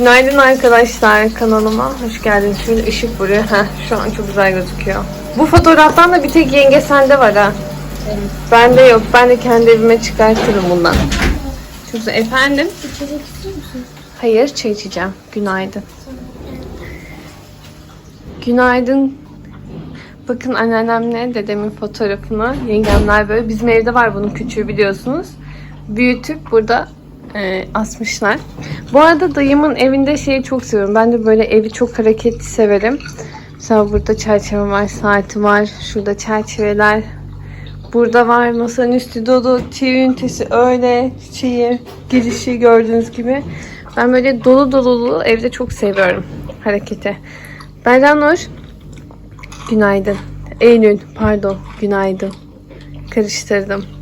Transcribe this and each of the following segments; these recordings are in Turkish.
Günaydın arkadaşlar kanalıma. Hoş geldiniz. Şimdi ışık vuruyor. Heh, şu an çok güzel gözüküyor. Bu fotoğraftan da bir tek yenge sende var ha. Bende yok. Ben de kendi evime çıkartırım bundan. Çok güzel. Efendim? İçecek istiyor musun? Hayır çay içeceğim. Günaydın. Günaydın. Bakın anneannemle dedemin fotoğrafını. Yengemler böyle. Bizim evde var bunun küçüğü biliyorsunuz. Büyütüp burada e, asmışlar. Bu arada dayımın evinde şeyi çok seviyorum. Ben de böyle evi çok hareketli severim. Mesela burada çerçeve var, saati var. Şurada çerçeveler. Burada var masanın üstü dolu. Çiğ ünitesi öyle. Şeyi, girişi gördüğünüz gibi. Ben böyle dolu dolu evde çok seviyorum hareketi. Berdan Nur. Günaydın. Eylül pardon. Günaydın. Karıştırdım.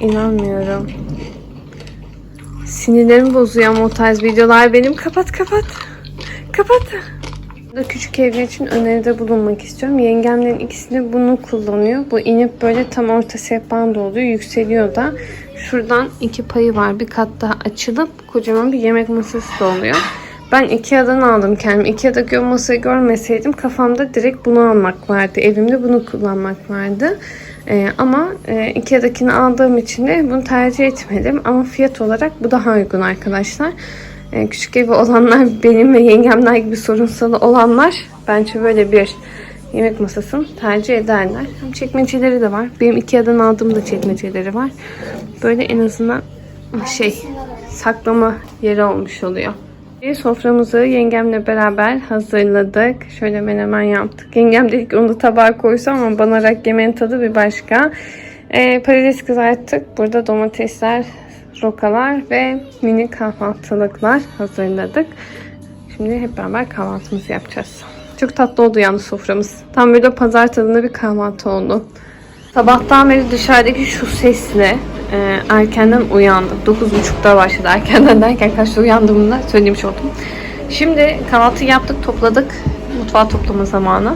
İnanmıyorum. Sinirlerimi bozuyor ama o tarz videolar benim. Kapat kapat. Kapat. Burada küçük evler için öneride bulunmak istiyorum. Yengemlerin ikisi de bunu kullanıyor. Bu inip böyle tam orta sehpanda oluyor. Yükseliyor da. Şuradan iki payı var. Bir kat daha açılıp kocaman bir yemek masası da oluyor. Ben Ikea'dan aldım kendime. Ikea'daki o masayı görmeseydim kafamda direkt bunu almak vardı. Evimde bunu kullanmak vardı. Ee, ama e, Ikea'dakini aldığım için de bunu tercih etmedim. Ama fiyat olarak bu daha uygun arkadaşlar. Ee, küçük evi olanlar benim ve yengemler gibi sorunsalı olanlar bence böyle bir yemek masasını tercih ederler. Hem çekmeceleri de var. Benim Ikea'dan aldığım da çekmeceleri var. Böyle en azından şey saklama yeri olmuş oluyor. Bir Soframızı yengemle beraber hazırladık. Şöyle menemen yaptık. Yengem dedik onu tabağa koysam ama banarak yemeğin tadı bir başka. Ee, patates kızarttık. Burada domatesler, rokalar ve mini kahvaltılıklar hazırladık. Şimdi hep beraber kahvaltımızı yapacağız. Çok tatlı oldu yalnız soframız. Tam böyle pazar tadında bir kahvaltı oldu. Sabahtan beri dışarıdaki şu sesle e, erkenden uyandım. 9.30'da başladı. Erkenden derken kaçta uyandığımı da söylemiş oldum. Şimdi kahvaltı yaptık, topladık. Mutfağı toplama zamanı.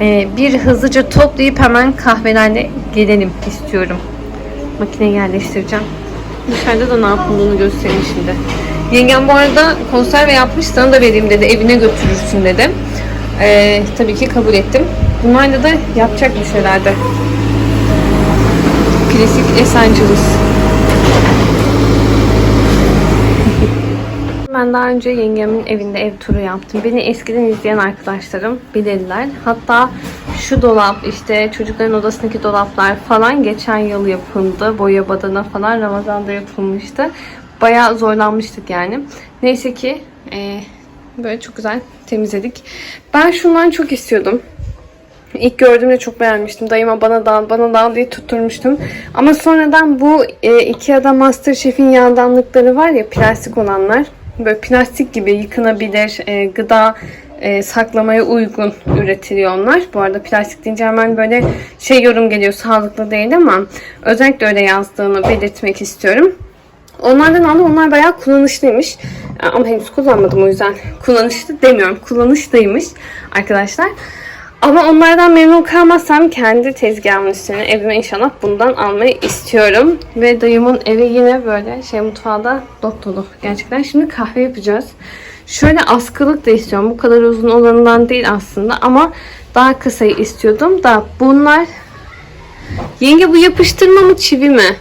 E, bir hızlıca toplayıp hemen kahvelerle gelelim istiyorum. Makineye yerleştireceğim. Dışarıda da ne yapıldığını göstereyim şimdi. Yengem bu arada konserve yapmış. Sana da vereyim dedi. Evine götürürsün dedi. E, tabii ki kabul ettim. Bunlarla da yapacakmış herhalde. Klasik Esenciles. Ben daha önce yengemin evinde ev turu yaptım. Beni eskiden izleyen arkadaşlarım bilirler. Hatta şu dolap işte çocukların odasındaki dolaplar falan geçen yıl yapıldı. Boya badana falan Ramazan'da yapılmıştı. Bayağı zorlanmıştık yani. Neyse ki e, böyle çok güzel temizledik. Ben şundan çok istiyordum. İlk gördüğümde çok beğenmiştim. Dayıma bana dal, bana dal diye tutturmuştum. Ama sonradan bu e, Ikea'da Masterchef'in yandanlıkları var ya plastik olanlar. Böyle plastik gibi yıkanabilir, e, gıda e, saklamaya uygun üretiliyor onlar. Bu arada plastik deyince hemen böyle şey yorum geliyor sağlıklı değil ama özellikle öyle yazdığını belirtmek istiyorum. Onlardan aldım. Onlar bayağı kullanışlıymış. Ama henüz kullanmadım o yüzden kullanışlı demiyorum. Kullanışlıymış arkadaşlar. Ama onlardan memnun kalmazsam kendi tezgahımın üstüne evime inşallah bundan almayı istiyorum. Ve dayımın evi yine böyle şey mutfağı da dop dolu. Gerçekten şimdi kahve yapacağız. Şöyle askılık da istiyorum. Bu kadar uzun olanından değil aslında ama daha kısayı istiyordum da bunlar Yenge bu yapıştırma mı çivi mi?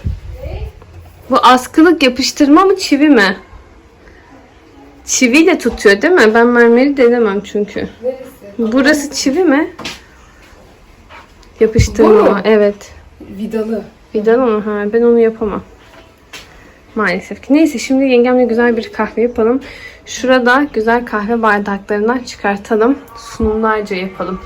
Bu askılık yapıştırma mı çivi mi? Çiviyle tutuyor değil mi? Ben mermeri denemem çünkü. Burası çivi mi? Yapıştırma. Bu mu? mı? Evet. Vidalı. Vidan ama ha, ben onu yapamam. Maalesef ki. Neyse şimdi yengemle güzel bir kahve yapalım. Şurada güzel kahve bardaklarından çıkartalım. Sunumlarca yapalım.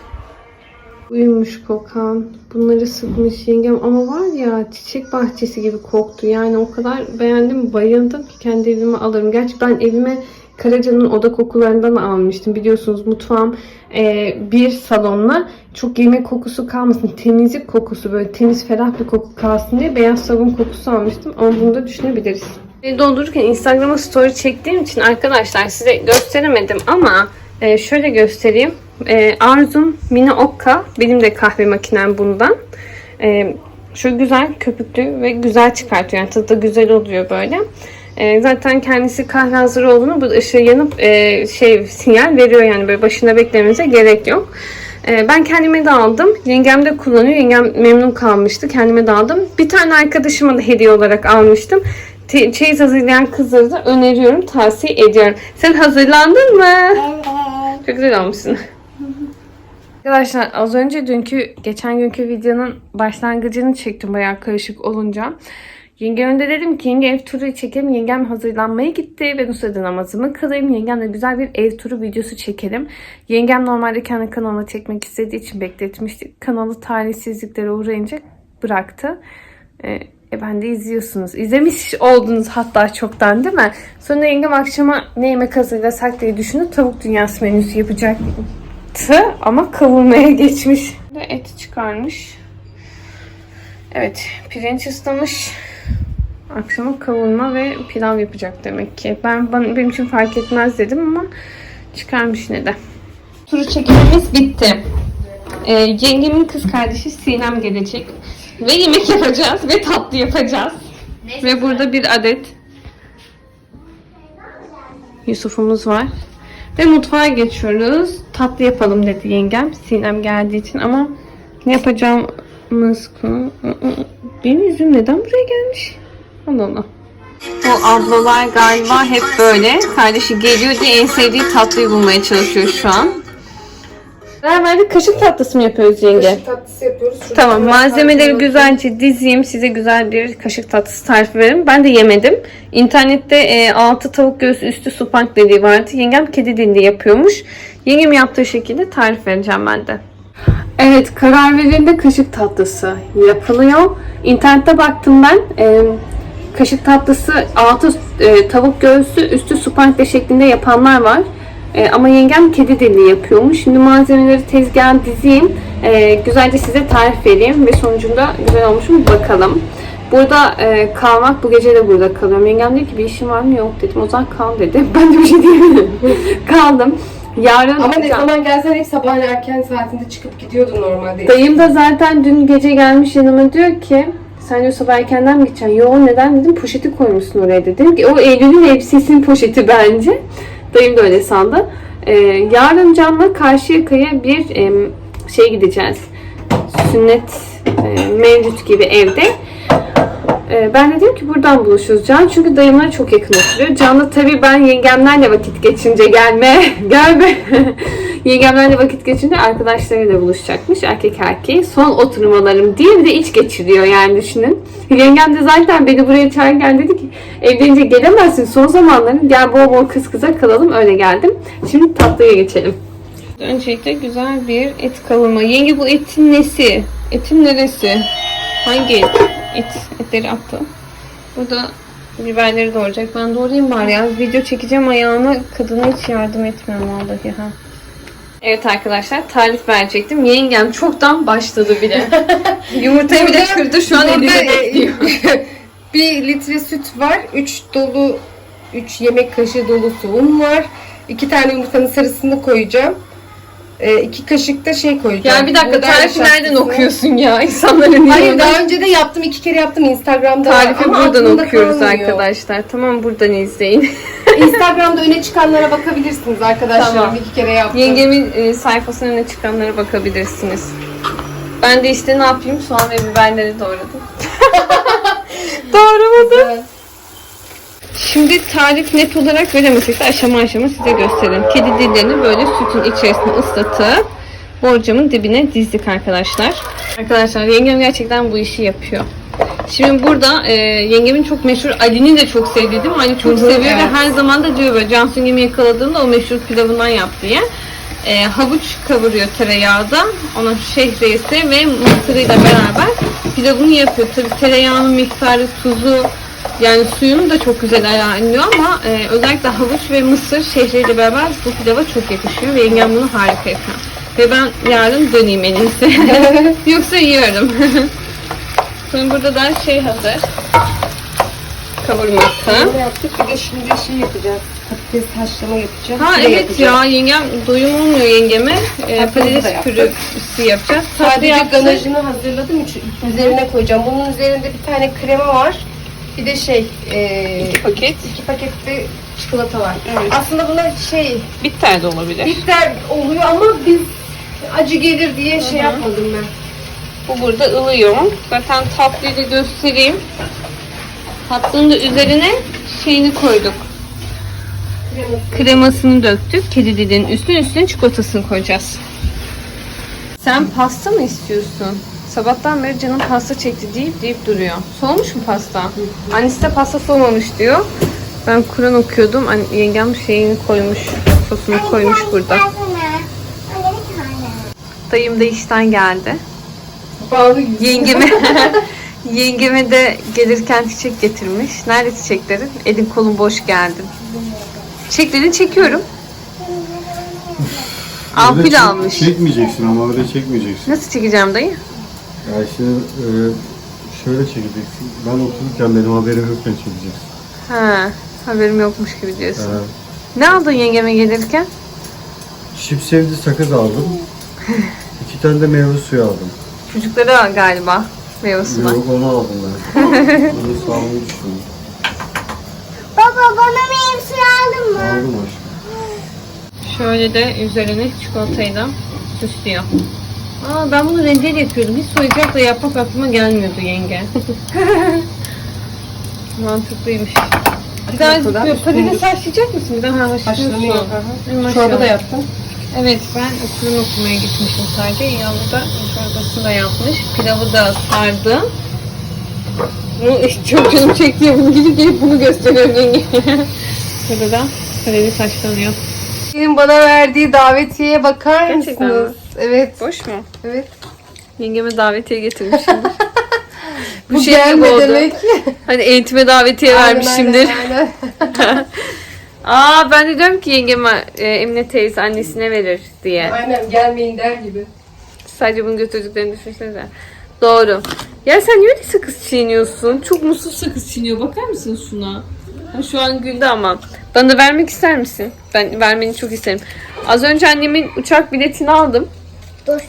Uyumuş kokan. Bunları sıkmış yengem ama var ya çiçek bahçesi gibi koktu. Yani o kadar beğendim, bayıldım ki kendi evime alırım. Gerçi ben evime Karaca'nın oda kokularından almıştım. Biliyorsunuz mutfağım e, bir salonla çok yemek kokusu kalmasın. Temizlik kokusu böyle temiz ferah bir koku kalsın diye beyaz sabun kokusu almıştım. Ama bunu da düşünebiliriz. Doldururken Instagram'a story çektiğim için arkadaşlar size gösteremedim ama e, şöyle göstereyim. E, Arzum Mini Okka. Benim de kahve makinem bundan. E, şu güzel köpüklü ve güzel çıkartıyor. Yani tadı da güzel oluyor böyle. E, zaten kendisi kahve hazır olduğunu bu ışığı yanıp e, şey sinyal veriyor yani böyle başında beklemenize gerek yok. E, ben kendime de aldım. Yengem de kullanıyor. Yengem memnun kalmıştı. Kendime de aldım. Bir tane arkadaşıma da hediye olarak almıştım. Te- Çeyiz hazırlayan kızları da öneriyorum, tavsiye ediyorum. Sen hazırlandın mı? Çok güzel olmuşsun. Arkadaşlar az önce dünkü, geçen günkü videonun başlangıcını çektim bayağı karışık olunca. Yengeme de dedim ki yenge ev turu çekelim. Yengem hazırlanmaya gitti. Ben sırada namazımı kılayım. Yengemle güzel bir ev turu videosu çekelim. Yengem normalde kendi kanalına çekmek istediği için bekletmiştik. Kanalı talihsizliklere uğrayınca bıraktı. Ee, e ben de izliyorsunuz. İzlemiş oldunuz hatta çoktan değil mi? Sonra yengem akşama ne yemek hazırlasak diye düşünüp tavuk dünyası menüsü yapacaktı ama kavurmaya geçmiş. Ve et çıkarmış. Evet pirinç ıslamış. Akşama kavurma ve pilav yapacak demek ki. Ben bana, benim için fark etmez dedim ama çıkarmış ne de. Turu çekimimiz bitti. Ee, yengemin kız kardeşi Sinem gelecek. Ve yemek yapacağız ve tatlı yapacağız. Ve burada bir adet Yusuf'umuz var. Ve mutfağa geçiyoruz. Tatlı yapalım dedi yengem. Sinem geldiği için ama ne yapacağımız konu... Benim yüzüm neden buraya gelmiş? Allah Allah. Bu ablalar galiba hep böyle. Kardeşi geliyor diye en sevdiği tatlıyı bulmaya çalışıyor şu an. Beraber kaşık tatlısı mı yapıyoruz yenge? Kaşık tatlısı yapıyoruz. Şurada Tamam malzemeleri güzelce dizeyim. Size güzel bir kaşık tatlısı tarifi veririm. Ben de yemedim. İnternette e, altı tavuk göğsü üstü supank dediği vardı. Yengem kedi dindi yapıyormuş. Yengem yaptığı şekilde tarif vereceğim ben de. Evet karar verildi kaşık tatlısı yapılıyor. İnternette baktım ben. E, kaşık tatlısı altı e, tavuk göğsü üstü supankle şeklinde yapanlar var. E, ama yengem kedi dili yapıyormuş. Şimdi malzemeleri tezgaha dizeyim. E, güzelce size tarif vereyim ve sonucunda güzel olmuş mu bakalım. Burada e, kalmak bu gece de burada kalıyorum. Yengem dedi ki bir işin var mı yok dedim. O zaman kal dedi. Ben de bir şey diyemedim. Kaldım. Yarın Ama ne zaman gelsen hep sabahın erken saatinde çıkıp gidiyordun normalde. Dayım da zaten dün gece gelmiş yanıma diyor ki sen diyor sabah erkenden mi gideceksin? Yo neden dedim poşeti koymuşsun oraya dedim ki o Eylül'ün elbisesinin poşeti bence. Dayım da öyle sandı. Ee, yarın Can'la Karşıyaka'ya bir em, şey gideceğiz. Sünnet e, mevcut gibi evde. Ee, ben de dedim ki buradan buluşuruz Can. Çünkü dayımlara çok yakın oturuyor. Can'la tabii ben yengemlerle vakit geçince gelme, gelme. Yengemlerle vakit geçince arkadaşlarıyla buluşacakmış. Erkek erkeği. Son oturmalarım diye bir de iç geçiriyor yani düşünün. Yengem de zaten beni buraya çağırırken dedi ki evlenince gelemezsin son zamanların gel bol bol kız kıza kalalım öyle geldim. Şimdi tatlıya geçelim. Öncelikle güzel bir et kavurma. Yenge bu etin nesi? Etin neresi? Hangi et? Et, etleri attı. Burada biberleri doğrayacak. Ben doğrayayım bari ya. Video çekeceğim ayağına. Kadına hiç yardım etmiyorum vallahi ha. Evet arkadaşlar tarif verecektim. Yengem çoktan başladı bile. Yumurtayı bile kırdı şu an Burada, eliyle e, bekliyor. bir litre süt var. 3 dolu 3 yemek kaşığı dolusu un var. 2 tane yumurtanın sarısını koyacağım. 2 kaşık da şey koyacağım. Ya bir dakika Buğday tarifi nereden nişastasını. okuyorsun ya? İnsanların Hayır daha önce de yaptım. iki kere yaptım Instagram'da. Tarifi ama buradan aklımda okuyoruz kalmıyor. arkadaşlar. Tamam buradan izleyin. Instagram'da öne çıkanlara bakabilirsiniz arkadaşlarım. Tamam. iki kere yaptım. Yengemin e, sayfasına öne çıkanlara bakabilirsiniz. Ben de işte ne yapayım soğan ve biberleri doğradım. Doğramadım. Şimdi tarif net olarak veremesek de aşama aşama size göstereyim. Kedi dillerini böyle sütün içerisine ıslatıp borcamın dibine dizdik arkadaşlar. Arkadaşlar yengem gerçekten bu işi yapıyor. Şimdi burada e, yengemin çok meşhur Ali'nin de çok sevdiği değil mi? Ali çok seviyor ve evet. her zaman da diyor böyle Cansu yengemi yakaladığında o meşhur pilavından yap diye. E, havuç kavuruyor tereyağda. Ona şehriyesi ve mısırıyla beraber pilavını yapıyor. Tabii tereyağının miktarı, tuzu, yani suyunu da çok güzel ayarlıyor ama e, özellikle havuç ve mısır şehriyle beraber bu pilava çok yakışıyor ve yengem bunu harika yapıyor. Ve ben yarın döneyim en iyisi. Yoksa yiyorum. Sonra burada da şey hazır. Kavurması. Ne yaptık? Bir de şimdi şey yapacağız. Patates haşlama yapacağız. Ha evet yapacağız. ya yengem doyum olmuyor yengeme. E, da patates püresi yapacağız. Tatlı Sadece yaptık. ganajını hazırladım. Üzerine koyacağım. Bunun üzerinde bir tane krema var. Bir de şey, e, İki paket. iki pakette çikolata var. Evet. Aslında buna şey, Bitter de olabilir. bitter oluyor ama biz acı gelir diye şey yapmadım ben. Bu burada ılıyor. Zaten tatlıyı da göstereyim. Tatlının da üzerine şeyini koyduk. Kremasını döktük. Kedi dilinin üstüne üstüne çikolatasını koyacağız. Sen pasta mı istiyorsun? Sabahtan beri canım pasta çekti deyip deyip duruyor. Soğumuş mu pasta? Annesi de pasta soğumamış diyor. Ben Kur'an okuyordum. Anne, yengem şeyini koymuş. Sosunu koymuş burada. Dayım da işten geldi. Bağlı yüz. Yengeme yengeme de gelirken çiçek getirmiş. Nerede çiçeklerin? Elin kolun boş geldin. Çiçeklerini çekiyorum. Ampul Öyle çek- almış. Çekmeyeceksin ama öyle çekmeyeceksin. Nasıl çekeceğim dayı? Ya işte e, şöyle çekeceksin. Ben otururken benim haberim yokken çekeceksin. Ha, haberim yokmuş gibi diyorsun. Ha. Ne aldın yengeme gelirken? Şip sevdi sakız aldım. İki tane de meyve suyu aldım. Çocuklara galiba meyve suyu. Yok onu aldım ben. Onu sağlığı düşündüm. Baba bana meyve suyu aldın mı? Aldım aşkım. Şöyle de üzerine çikolatayla süslüyor. Aa ben bunu rendeyle yapıyordum. Hiç soyacakla yapmak aklıma gelmiyordu yenge. Mantıklıymış. Bir daha patates haşlayacak mısın? Bir daha haşlıyorsun. Haşlanıyor. Çorba da yaptım. Evet ben okulunu okumaya gitmişim sadece. Yavru da çorbasını da yapmış. Pilavı da sardı. Bu çok canım çekti bunu gidip gelip bunu gösteriyorum yenge. Burada da patates haşlanıyor. Senin bana verdiği davetiyeye bakar Gerçekten mısınız? Evet. Boş mu? Evet. Yengeme davetiye getirmişim. Bu şey gelme demek. Hani eğitime davetiye vermişimdir. Aynen, aynen, Aa ben de diyorum ki yengeme e, Emine teyze annesine verir diye. aynen gelmeyin der gibi. Sadece bunu götürdüklerini düşünsenize. Doğru. Ya sen niye öyle sakız çiğniyorsun? Çok mutsuz sakız çiğniyor. Bakar mısın şuna? Ha, Şu an güldü ama. Bana da vermek ister misin? Ben vermeni çok isterim. Az önce annemin uçak biletini aldım. Dur.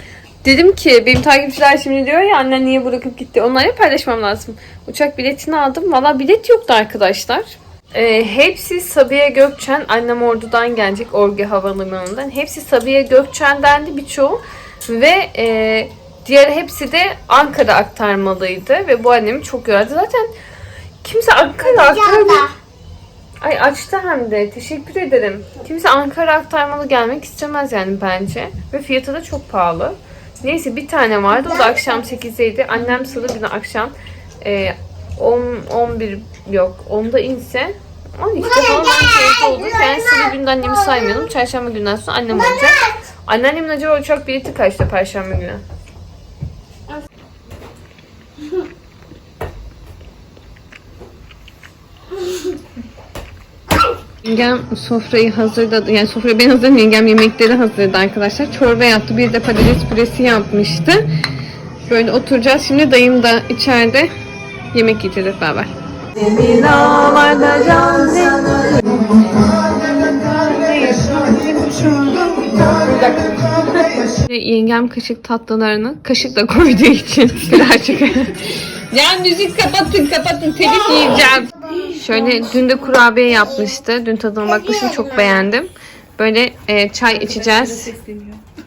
Dedim ki benim takipçiler şimdi diyor ya annen niye bırakıp gitti. Onlarla paylaşmam lazım. Uçak biletini aldım. Valla bilet yoktu arkadaşlar. Ee, hepsi Sabiha Gökçen. Annem Ordu'dan gelecek. Orge Havalimanı'ndan. Hepsi Sabiha Gökçen'dendi birçoğu. Ve e, diğer hepsi de Ankara aktarmalıydı. Ve bu annemi çok yordu. Zaten kimse Ankara aktarmalı. Ay açtı hem de. Teşekkür ederim. Kimse Ankara aktarmalı gelmek istemez yani bence. Ve fiyatı da çok pahalı. Neyse bir tane vardı. O da akşam 8'deydi. Annem salı günü akşam e, 10, 11 yok 10'da inse 12'de falan Ankara'da oldu. Yani salı günü annemi saymayalım. Çarşamba günden sonra annem olacak. Anneannemin acaba uçak bileti kaçtı perşembe günü? Yengem sofrayı hazırladı. Yani sofrayı ben hazırladım. Yengem yemekleri hazırladı arkadaşlar. Çorba yaptı. Bir de patates püresi yapmıştı. Böyle oturacağız. Şimdi dayım da içeride yemek yiyeceğiz Yengem kaşık tatlılarını kaşıkla koyduğu için birazcık. ya müzik kapatın kapatın telif yiyeceğim. Şöyle dün de kurabiye yapmıştı. Dün tadına bakmıştım çok beğendim. Böyle e, çay içeceğiz.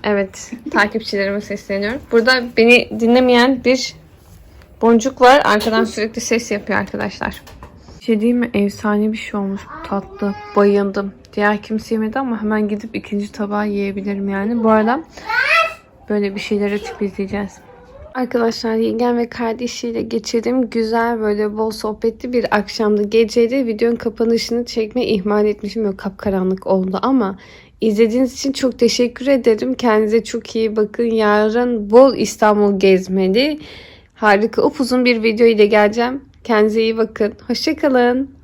Evet takipçilerime sesleniyorum. Burada beni dinlemeyen bir boncuk var. Arkadan sürekli ses yapıyor arkadaşlar. Bir şey diyeyim mi? Efsane bir şey olmuş bu tatlı. Bayıldım. Diğer kimse yemedi ama hemen gidip ikinci tabağı yiyebilirim yani. Bu arada böyle bir şeylere tip izleyeceğiz. Arkadaşlar yengem ve kardeşiyle geçirdiğim güzel böyle bol sohbetli bir akşamdı. Geceydi videonun kapanışını çekmeyi ihmal etmişim. Yok kapkaranlık oldu ama izlediğiniz için çok teşekkür ederim. Kendinize çok iyi bakın. Yarın bol İstanbul gezmeli. Harika upuzun bir video ile geleceğim. Kendinize iyi bakın. Hoşçakalın.